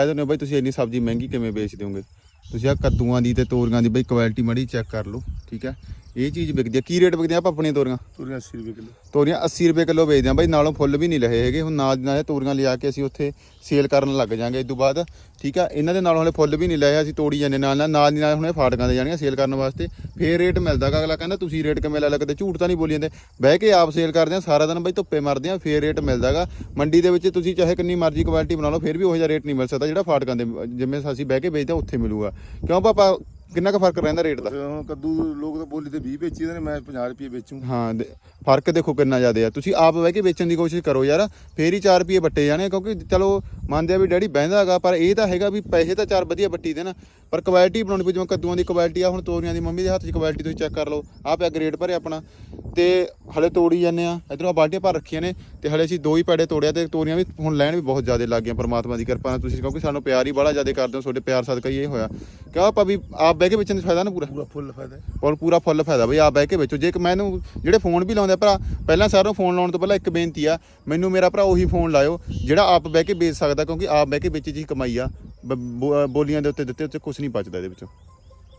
ਕਹਿ ਦਿੰਦੇ ਹੋ ਬਾਈ ਤੁਸੀਂ ਇੰਨੀ ਸਬਜ਼ੀ ਮਹਿੰਗੀ ਕਿਵੇਂ ਵੇਚ ਦਿਓਗੇ ਤੁਸੀਂ ਆ ਕੱਦੂਆਂ ਦੀ ਤੇ ਤੋਰੀਆਂ ਦੀ ਬਾਈ ਕੁਆਲਿਟੀ ਮੜੀ ਚੈੱਕ ਕਰ ਲਓ। ਠੀਕ ਹੈ? ਇਹ ਚੀਜ਼ ਵਿਕਦੀ ਆ। ਕੀ ਰੇਟ ਵਿਕਦੀਆਂ ਆਪਾਂ ਆਪਣੀਆਂ ਤੋਰੀਆਂ? ਤੁਰੀਆਂ 80 ਰੁਪਏ ਕਿਲੋ। ਤੋਰੀਆਂ 80 ਰੁਪਏ ਕਿਲੋ ਵੇਚਦੇ ਆ ਬਾਈ ਨਾਲੋਂ ਫੁੱਲ ਵੀ ਨਹੀਂ ਲਏ ਹੈਗੇ। ਹੁਣ ਨਾਲ ਦੀ ਨਾਲ ਇਹ ਤੋਰੀਆਂ ਲਿਆ ਕੇ ਅਸੀਂ ਉੱਥੇ ਸੇਲ ਕਰਨ ਲੱਗ ਜਾਾਂਗੇ ਇਸ ਤੋਂ ਬਾਅਦ। ਠੀਕ ਆ? ਇਹਨਾਂ ਦੇ ਨਾਲੋਂ ਹਲੇ ਫੁੱਲ ਵੀ ਨਹੀਂ ਲਏ ਅਸੀਂ ਤੋੜੀ ਜਾਂਦੇ ਨਾਲ ਨਾਲ ਨਾਲ ਦੀ ਨਾਲ ਹੁਣ ਇਹ ਫਾਟਕਾਂ ਤੇ ਜਾਣੀਆਂ ਸੇਲ ਕਰਨ ਵਾਸਤੇ। ਫੇਰ ਰੇਟ ਮਿਲਦਾ ਗਾ। ਅਗਲਾ ਕਹਿੰਦਾ ਤੁਸੀਂ ਰੇਟ ਕਿਵੇਂ ਲਾ ਲੱਗਦੇ ਝੂਠ ਤਾਂ ਨਹੀਂ ਬੋਲੀ ਜਾਂਦੇ। ਬਹਿ ਕੇ ਆਪ ਸੇਲ ਕਰਦੇ ਆ ਸਾਰਾ ਦਿਨ ਬਾਈ ਧੁੱਪੇ ਮਰਦੇ ਆ ਫੇਰ ਰੇਟ ਮਿਲਦਾਗਾ ਮੰਡੀ ਦੇ ਵਿੱਚ ਤੁਸੀਂ ਚਾਹੇ ਕਿੰਨੀ ਮਰਜ਼ੀ ਕੁਆਲਿਟੀ ਬਣਾ ਲਓ ਫੇਰ ਵੀ ਉਹੋ ਜਿਹਾ ਰੇਟ ਨਹੀਂ ਮਿਲ ਸਕਦਾ ਜਿਹੜਾ ਫਾਟਕਾਂ ਦੇ ਜਿਵੇਂ ਅਸੀਂ ਬਹਿ ਕੇ ਵੇਚਦੇ ਆ ਉੱਥੇ ਮਿਲੂਗਾ। ਕਿਉਂ ਪਾਪਾ? ਕਿੰਨਾ ਕੁ ਫ਼ਰਕ ਰਹਿੰਦਾ ਰੇਟ ਦਾ? ਹੁਣ ਕੱਦੂ ਲੋਕ ਤਾਂ ਬੋਲੀ ਤੇ 20 ਵੇਚੀ ਜਾਂਦੇ ਨੇ ਮੈਂ 50 ਰੁਪਏ ਵੇਚੂ। ਹਾਂ ਦੇ- ਫ਼ਰਕ ਦੇਖੋ ਕਿੰਨਾ ਜ਼ਿਆਦਾ ਆ। ਤੁਸੀਂ ਆਪ ਬਹਿ ਕੇ ਵੇਚਣ ਦੀ ਕੋਸ਼ਿਸ਼ ਕਰੋ ਯਾਰ ਫੇਰ ਹੀ 4 ਰੁਪਏ ਵੱਟੇ ਜਾਣੇ ਕਿਉਂਕਿ ਚਲੋ ਮੰਨਦੇ ਆ ਵੀ ਡੈਡੀ ਬਹਿੰਦਾ ਹੈਗਾ ਪਰ ਇਹ ਤਾਂ ਹੈਗਾ ਵੀ ਪੈਸੇ ਤਾਂ ਚਾਰ ਵਧੀਆ ਵੱਟੀ ਦੇ ਨਾ। ਪਰ ਕੁਆਲਿਟੀ ਬਣਾਉਣੀ ਪਈ ਜਿਵੇਂ ਕੱਦੂਆਂ ਦੀ ਕੁਆਲਿਟੀ ਆ ਹੁਣ ਤੋਰੀਆਂ ਦੀ ਮੰਮੀ ਦੇ ਹੱਥ 'ਚ ਕੁਆਲਿਟੀ ਤੁਸੀਂ ਚੈੱਕ ਕਰ ਲਓ। ਆਹ ਪਿਆ ਗ੍ਰੇਡ ਭਰਿਆ ਆਪਣਾ। ਤੇ ਹਲੇ ਤੋੜੀ ਜਾਂਦੇ ਆ ਇਧਰੋਂ ਆ ਬਾਲਟੀਆਂ ਭਰ ਰੱਖੀਆਂ ਨੇ ਤੇ ਹਲੇ ਅਸੀਂ ਦੋ ਹੀ ਪੈੜੇ ਤੋੜਿਆ ਤੇ ਤੋਰੀਆਂ ਵੀ ਹੁਣ ਲੈਣ ਵੀ ਬਹੁਤ ਜ਼ਿਆਦਾ ਲੱਗ ਗਈਆਂ ਪਰਮਾਤਮਾ ਦੀ ਕਿਰਪਾ ਨਾਲ ਤੁਸੀਂ ਕਿਉਂਕਿ ਸਾਨੂੰ ਪਿਆਰ ਹੀ ਬੜਾ ਜ਼ਿਆਦਾ ਕਰਦੇ ਹੋ ਤੁਹਾਡੇ ਪਿਆਰ ਸਦਕਾ ਹੀ ਇਹ ਹੋਇਆ। ਕਿਉਂ ਆਪਾਂ ਵੀ ਆਪ ਬਹਿ ਕੇ ਵੇਚਣ ਦਾ ਫਾਇਦਾ ਨਾ ਪੂਰਾ? ਪੂਰਾ ਫੁੱਲ ਫਾਇਦਾ। ਔਰ ਪੂਰਾ ਫੁੱਲ ਫਾਇਦਾ ਬਈ ਆਪ ਬਹਿ ਕੇ ਵੇਚੋ। ਜੇ ਮੈਨੂੰ ਜਿਹੜੇ ਫੋਨ ਵੀ ਲਾਉਂਦੇ ਆ ਭਰਾ ਪਹਿਲਾਂ ਸਾਰਿਆਂ ਫੋਨ ਲਾਉਣ ਤੋਂ ਪਹਿਲਾਂ ਇੱਕ ਬੇਨਤੀ ਆ ਮੈਨੂੰ ਮੇਰਾ ਭਰਾ ਉਹੀ ਫੋਨ ਲਾਇਓ ਜਿਹੜਾ ਆਪ ਬਹਿ ਕੇ ਵੇਚ ਸਕਦਾ ਕਿਉਂਕਿ ਆਪ ਬਹਿ ਕੇ ਵੇਚੀ ਜੀ ਕਮਾਈ ਆ। ਬੋਲੀਆਂ ਦੇ ਉੱਤੇ ਦਿੱਤੇ ਉੱਤੇ ਕੁਝ ਨਹੀਂ ਬਚਦਾ ਇਹਦੇ ਵਿੱਚੋਂ।